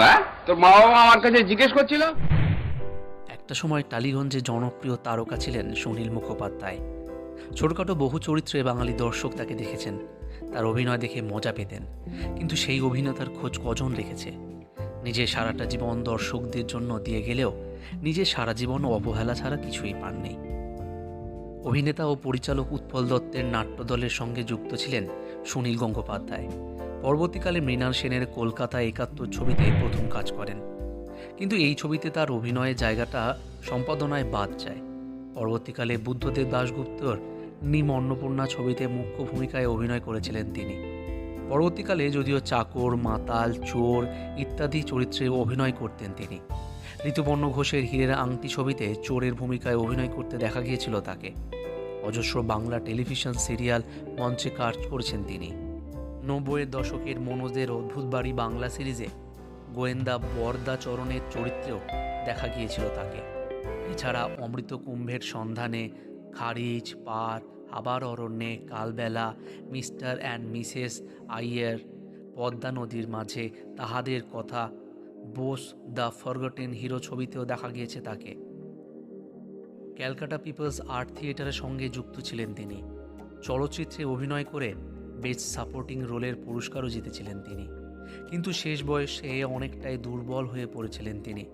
হ্যাঁ? একটা সময় টালিগঞ্জে জনপ্রিয় তারকা ছিলেন সুনীল মুখোপাধ্যায়। ছোটখাটো বহু চরিত্রে বাঙালি দর্শক তাকে দেখেছেন। তার অভিনয় দেখে মজা পেতেন। কিন্তু সেই অভিনেতার খোঁজ কজন রেখেছে? নিজে সারাটা জীবন দর্শকদের জন্য দিয়ে গেলেও নিজে সারা জীবন অবহেলা ছাড়া কিছুই পাননি। অভিনেতা ও পরিচালক উৎপল দত্তের নাট্যদলের সঙ্গে যুক্ত ছিলেন সুনীল গঙ্গোপাধ্যায়। পরবর্তীকালে মৃণাল সেনের কলকাতা একাত্তর ছবিতে প্রথম কাজ করেন। কিন্তু এই ছবিতে তার অভিনয়ের জায়গাটা সম্পাদনায় বাদ যায়। পরবর্তীকালে বুদ্ধদেব দাশগুপ্তর নিম অন্নপূর্ণা ছবিতে মুখ্য ভূমিকায় অভিনয় করেছিলেন তিনি। পরবর্তীকালে যদিও চাকর, মাতাল, চোর ইত্যাদি চরিত্রে অভিনয় করতেন তিনি। ঋতুপর্ণ ঘোষের হীরের আংটি ছবিতে চোরের ভূমিকায় অভিনয় করতে দেখা গিয়েছিল তাকে। অজস্র বাংলা টেলিভিশন সিরিয়াল মঞ্চে কাজ করেছেন তিনি। নব্বইয়ের দশকের মনোজের অদ্ভুত বাড়ি বাংলা সিরিজে গোয়েন্দা বরদা চরণের চরিত্রেও দেখা গিয়েছিল তাকে। এছাড়া অমৃত কুম্ভের সন্ধানে Kharij, Paar, Abar Aranye Kalbela, mister and missus Iyer Padma Nadir Majhe Tahader Katha, Bose the forgotten hero ছবিতেও দেখা গিয়েছে তাকে। ক্যালকাটা পিপলস আর্ট থিয়েটারের সঙ্গে যুক্ত ছিলেন তিনি। চলচ্চিত্রে অভিনয় করে বেস্ট সাপোর্টিং রোলের পুরস্কারও জিতেছিলেন তিনি। কিন্তু শেষ বয়সে অনেকটাই দুর্বল হয়ে পড়েছিলেন তিনি।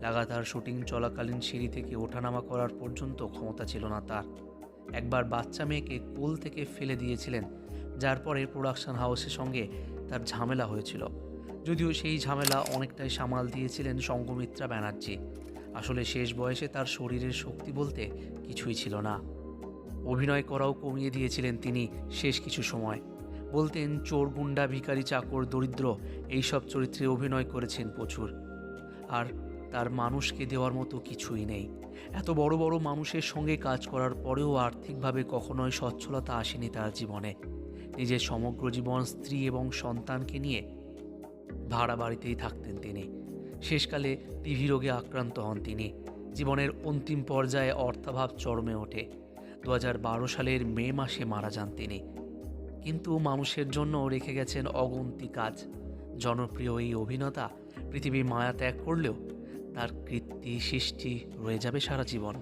লাগাতার শুটিং চলাকালীন সিঁড়ি থেকে ওঠানামা করার পর্যন্ত ক্ষমতা ছিল না তার। একবার বাচ্চা মেয়েকে কোল থেকে ফেলে দিয়েছিলেন, যার পরে প্রোডাকশন হাউসের সঙ্গে তার ঝামেলা হয়েছিল। যদিও সেই ঝামেলা অনেকটাই সামাল দিয়েছিলেন সঙ্গমিত্রা ব্যানার্জি। আসলে শেষ বয়সে তার শরীরের শক্তি বলতে কিছুই ছিল না। অভিনয় করাও কমিয়ে দিয়েছিলেন তিনি শেষ কিছু সময়। বলতেন, চোর, গুন্ডা, ভিখারি, চাকর, দরিদ্র, এইসব চরিত্রে অভিনয় করেছেন প্রচুর। আর তার মানুষকে দেওয়ার মতো কিছুই নেই। এত বড় বড় মানুষের সঙ্গে কাজ করার পরেও আর্থিকভাবে কখনোই সচ্ছলতা আসেনি তার জীবনে। নিজের সমগ্র জীবন স্ত্রী এবং সন্তানকে নিয়ে ভাড়া বাড়িতেই থাকতেন তিনি। শেষকালে টিভি রোগে আক্রান্ত হন তিনি। জীবনের অন্তিম পর্যায়ে অর্থাভাব চরমে ওঠে। দু হাজার বারো সালের মে মাসে মারা যান তিনি। কিন্তু মানুষের জন্য রেখে গেছেন অগন্তি কাজ। জনপ্রিয় এই অভিনেতা পৃথিবী মায়া ত্যাগ করলেও তার কৃত্তি সৃষ্টি রয়ে যাবে সারা জীবন।